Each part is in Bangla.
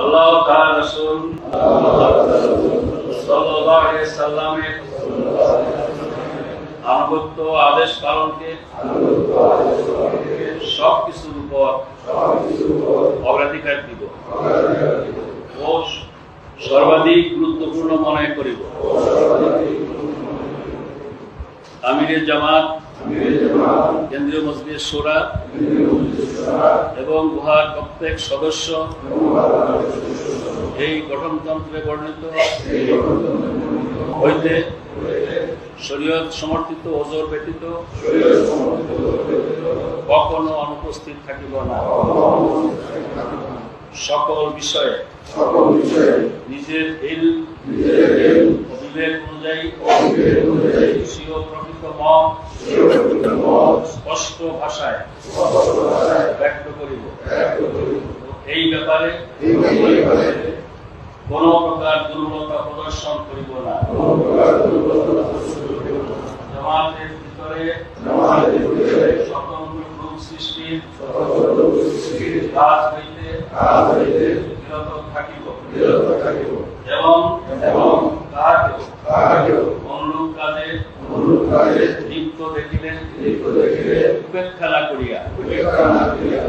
আল্লাহ তাআলা রাসূল সাল্লাল্লাহু আলাইহি সাল্লামের আনুগত্য আদেশ পালনকে সব কিছুর উপর অগ্রাধিকার দিব ও সর্বাধিক গুরুত্বপূর্ণ মনে করিব। আমিরের জামাত, কেন্দ্রীয় মসজিদের সোরা এবং উহার প্রত্যেক সদস্য এই গঠনতন্ত্রে বর্ণিত, হইতে শরীয়ত সমর্থিত ওজোর ব্যতীত কখনো অনুপস্থিত থাকিব না। সকল বিষয়ে নিজের এল বিবেক অনুযায়ী প্রকৃত মত স্পষ্ট ভাষায় এই ব্যাপারে কোন প্রকার দুর্বলতা প্রদর্শন করিব না। জামাতের ভিতরে স্বতন্ত্র গ্রুপ সৃষ্টির কাজ হইতে বিরত থাকিব। এবং কাহাকেও অনুরূপ কাজে লিপ্ত দেখিলে উপেক্ষা করিয়া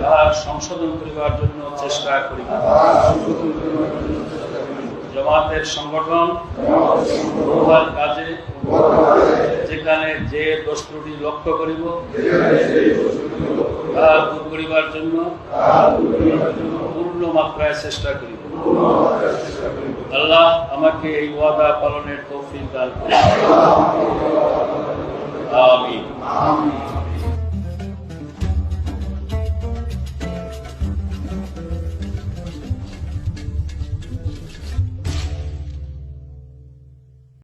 তাহার সংশোধন করিবার জন্য চেষ্টা করিব। জমাতের সংগঠন কাজে, যেখানে যে দোষ ত্রুটি লক্ষ্য করিব, তাহা দূর করিবার জন্য পূর্ণ মাত্রায় চেষ্টা করিব। আল্লাহ আমাকে এই ওয়াদা পালনের তৌফিক দান করুন। আমিন।